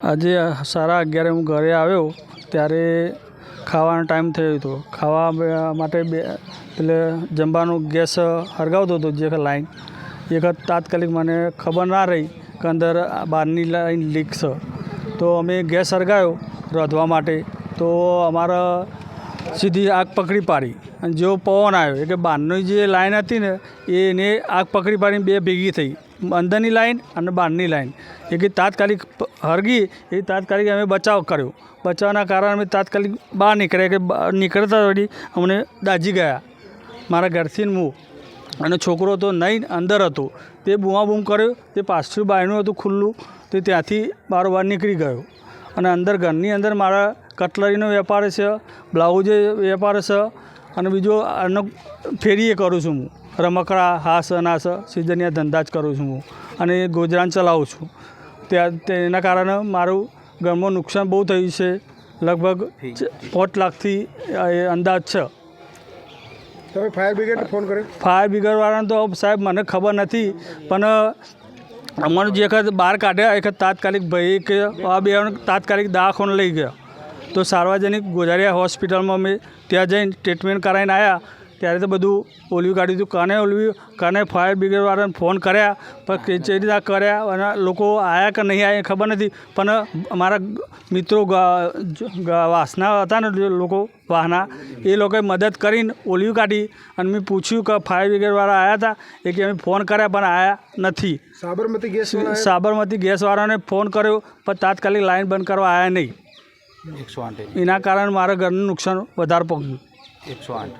આજે સારા અગિયારે હું ઘરે આવ્યો ત્યારે ખાવાનો ટાઈમ થયો હતો. ખાવા માટે બે એટલે જમવાનું ગેસ સળગાવતો હતો જે લાઈન. એક તાત્કાલિક મને ખબર ના રહી કે અંદર બહારની લાઈન લીક છે. તો અમે ગેસ સળગાવ્યો રાંધવા માટે. તો અમારા સીધી આગ પકડી પાડી. અને જેવો પવન આવ્યો એટલે બહારની જે લાઈન હતી ને, એને આગ પકડી પાડીને બે ભેગી થઈ. અંદરની લાઈન અને બહારની લાઈન. એ કે તાત્કાલિક હરગી, એ તાત્કાલિક અમે બચાવ કર્યો. બચાવના કારણે અમે તાત્કાલિક બહાર નીકળ્યા કે નીકળતા વળી અમને દાજી ગયા. મારા ઘરથી હું અને છોકરો તો નહીં, અંદર હતો. તે બૂમાબૂમ કર્યો. તે પાછું બાયનું હતું ખુલ્લું. તે ત્યાંથી બારોબાર નીકળી ગયો. અને અંદર ઘરની અંદર મારા કટલરીનો વેપાર છે, બ્લાઉઝ વેપાર છે અને બીજો આનો ફેરીએ કરું છું હું. રમકડા હાસ અનાસ સિઝનિયા ધંધા જ કરું છું હું. અને એ ગુજરાન ચલાવું છું. ત્યાં તેના કારણે મારું ઘરમાં નુકસાન બહુ થયું છે. લગભગ પોટ લાખથી એ અંદાજ છે. તમે ફાયર બ્રિગેડ ફોન કર્યો? ફાયર બ્રિગેડવાળાને તો સાહેબ મને ખબર નથી પણ અમારું જે વખત બહાર કાઢ્યા એક તાત્કાલિક ભાઈ કે આ બે તાત્કાલિક દવાખાને લઈ ગયા. તો સાર્વજનિક ગોજારિયા હોસ્પિટલમાં અમે ત્યાં જઈને ટ્રીટમેન્ટ કરાવીને આવ્યા ત્યારે તો બધું ઓલવી કાઢ્યું હતું. કાને ઓલવી કાને ફાયર બ્રિગેડવાળાને ફોન કર્યા પણ કચેરી રીતના કર્યા અને લોકો આવ્યા કે નહીં આવ્યા એ ખબર નથી. પણ અમારા મિત્રો જ- વાસના હતા ને લોકો વાહના એ લોકોએ મદદ કરીને ઓલવી કાઢી અને મેં પૂછ્યું કે ફાયર બ્રિગેડવાળા આવ્યા હતા? એ કે અમે ફોન કર્યા પણ આવ્યા નથી. સાબરમતી ગેસ સાબરમતી ગેસવાળાને ફોન કર્યો પણ તાત્કાલિક લાઈન બંધ કરવા આવ્યા નહીં. એના કારણે મારા ઘરનું નુકસાન વધારે પહોંચ્યું. એકસો આઠ.